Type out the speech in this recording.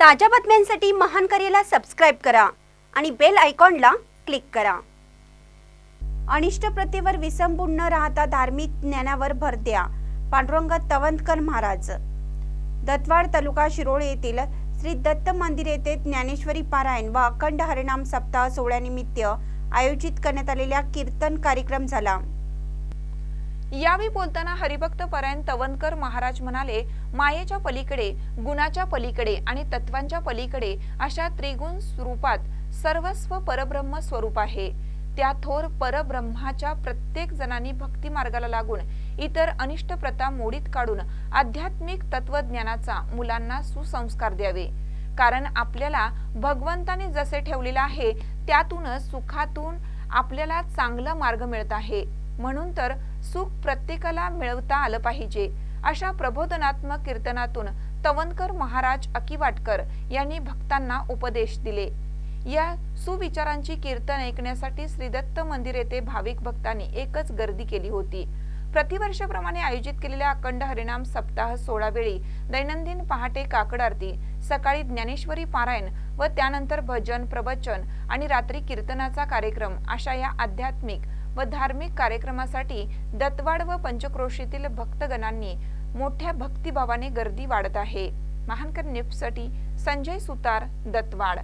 ताज्या बातम्यांसाठी महान करेला सबस्क्राईब करा आणि बेल आयकॉनला क्लिक करा. अनिष्ट प्रथेवर विसंबून न राहता धार्मिक ज्ञानावर भर द्या. पांडुरंग तवंतकर महाराज. दत्तवाड तालुका शिरोळ येथील श्री दत्त मंदिर येथे ज्ञानेश्वरी पारायण व अखंड हरिनाम सप्ताह सोहळ्यानिमित्त आयोजित करण्यात आलेल्या कीर्तन कार्यक्रम झाला. यावेळी बोलताना हरिभक्त परायण तवनकर महाराज म्हणाले मायेच्या पलीकडे गुणाच्या पलीकडे आणि तत्वांच्या पलीकडे अशा त्रिगुण स्वरूपात सर्वस्व परब्रह्म स्वरूप आहे. त्या थोर परब्रह्माच्या प्रत्येक जणांनी भक्ती मार्गाला लागून इतर अनिष्ट प्रथा मोडीत काढून आध्यात्मिक तत्वज्ञानाचा मुलांना सुसंस्कार द्यावे. कारण आपल्याला भगवंताने जसे ठेवलेलं आहे त्यातूनच सुखातून आपल्याला चांगला मार्ग मिळत आहे. म्हणून तर सुख प्रत्येकाला मिळवता आलं पाहिजे. अशा प्रबोधनात्मक कीर्तनातून तवनकर महाराज अकिवाटकर यांनी भक्तांना उपदेश दिले. या सुविचारांची कीर्तन ऐकण्यासाठी श्रीदत्त मंदिर येथे भाविक भक्तांनी एकच गर्दी केली होती. प्रतिवर्षाप्रमाणे आयोजित केलेल्या अखंड हरिनाम सप्ताह सोळा वेळी दैनंदिन पहाटे काकड आरती सकाळी ज्ञानेश्वरी पारायण व त्यानंतर भजन प्रवचन आणि रात्री कीर्तनाचा कार्यक्रम अशा या आध्यात्मिक व धार्मिक कार्यक्रमासाठी दत्तवाड व पंचक्रोशीतील भक्तगणांनी मोठ्या भक्तिभावाने गर्दी वाढत आहे. महानकर निफ्टसाठी संजय सुतार दत्तवाड.